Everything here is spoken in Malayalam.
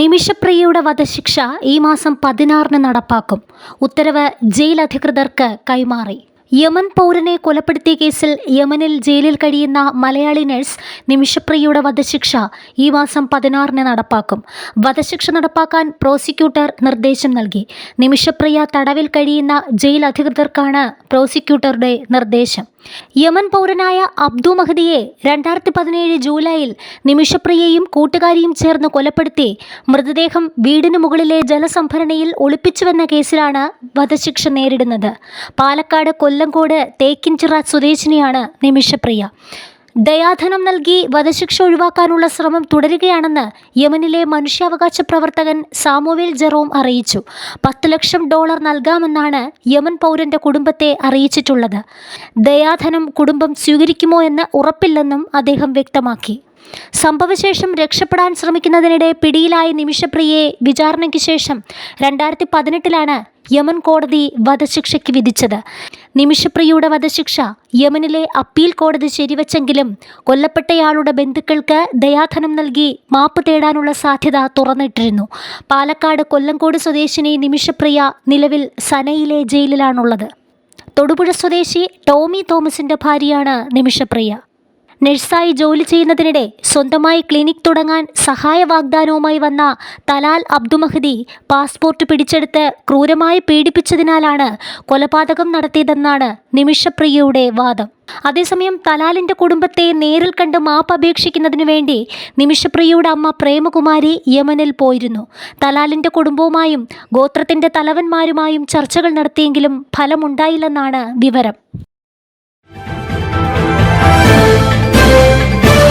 നിമിഷപ്രിയയുടെ വധശിക്ഷ ഈ മാസം പതിനാറിന് നടപ്പാക്കും. ഉത്തരവ് ജയിൽ അധികൃതർക്ക് കൈമാറി. യമൻ പൗരനെ കൊലപ്പെടുത്തിയ കേസിൽ യമനിൽ ജയിലിൽ കഴിയുന്ന മലയാളി നഴ്സ് നിമിഷപ്രിയയുടെ വധശിക്ഷ ഈ മാസം പതിനാറിന് നടപ്പാക്കും. വധശിക്ഷ നടപ്പാക്കാൻ പ്രോസിക്യൂട്ടർ നിർദ്ദേശം നൽകി. നിമിഷപ്രിയ തടവിൽ കഴിയുന്ന ജയിൽ അധികൃതർക്കാണ് പ്രോസിക്യൂട്ടറുടെ നിർദ്ദേശം. യമൻ പൗരനായ അബ്ദു മഹദിയെ രണ്ടായിരത്തി പതിനേഴ് ജൂലൈയിൽ നിമിഷപ്രിയയും കൂട്ടുകാരിയും ചേർന്ന് കൊലപ്പെടുത്തി മൃതദേഹം വീടിനു മുകളിലെ ജലസംഭരണിയിൽ ഒളിപ്പിച്ചുവെന്ന കേസിലാണ് വധശിക്ഷ നേരിടുന്നത്. പാലക്കാട് കൊല്ലങ്കോട് തേക്കിൻചിറ സ്വദേശിനിയാണ് നിമിഷപ്രിയ. ദയാധനം നൽകി വധശിക്ഷ ഒഴിവാക്കാനുള്ള ശ്രമം തുടരുകയാണെന്ന് യമനിലെ മനുഷ്യാവകാശ പ്രവർത്തകൻ സാമുവേൽ ജെറോം അറിയിച്ചു. പത്ത് ലക്ഷം ഡോളർ നൽകാമെന്നാണ് യമൻ പൗരന്റെ കുടുംബത്തെ അറിയിച്ചിട്ടുള്ളത്. ദയാധനം കുടുംബം സ്വീകരിക്കുമോ എന്ന് ഉറപ്പില്ലെന്നും അദ്ദേഹം വ്യക്തമാക്കി. സംഭവശേഷം രക്ഷപ്പെടാൻ ശ്രമിക്കുന്നതിനിടെ പിടിയിലായ നിമിഷപ്രിയയെ വിചാരണയ്ക്ക് ശേഷം രണ്ടായിരത്തി പതിനെട്ടിലാണ് യമൻ കോടതി വധശിക്ഷയ്ക്ക് വിധിച്ചത്. നിമിഷപ്രിയയുടെ വധശിക്ഷ യമനിലെ അപ്പീൽ കോടതി ശരിവച്ചെങ്കിലും കൊല്ലപ്പെട്ടയാളുടെ ബന്ധുക്കൾക്ക് ദയാധനം നൽകി മാപ്പ് തേടാനുള്ള സാധ്യത തുറന്നിട്ടിരുന്നു. പാലക്കാട് കൊല്ലങ്കോട് സ്വദേശിനി നിമിഷപ്രിയ നിലവിൽ സനയിലെ ജയിലിലാണുള്ളത്. തൊടുപുഴ സ്വദേശി ടോമി തോമസിന്റെ ഭാര്യയാണ് നിമിഷപ്രിയ. നഴ്സായി ജോലി ചെയ്യുന്നതിനിടെ സ്വന്തമായി ക്ലിനിക് തുടങ്ങാൻ സഹായ വാഗ്ദാനവുമായി വന്ന തലാൽ അബ്ദുമഹദി പാസ്പോർട്ട് പിടിച്ചെടുത്ത് ക്രൂരമായി പീഡിപ്പിച്ചതിനാലാണ് കൊലപാതകം നടത്തിയതെന്നാണ് നിമിഷപ്രിയയുടെ വാദം. അതേസമയം തലാലിന്റെ കുടുംബത്തെ നേരിൽ കണ്ട് മാപ്പ് അപേക്ഷിക്കുന്നതിനു വേണ്ടി നിമിഷപ്രിയയുടെ അമ്മ പ്രേമകുമാരി യമനിൽ പോയിരുന്നു. തലാലിന്റെ കുടുംബവുമായും ഗോത്രത്തിന്റെ തലവന്മാരുമായും ചർച്ചകൾ നടത്തിയെങ്കിലും ഫലമുണ്ടായില്ലെന്നാണ് വിവരം.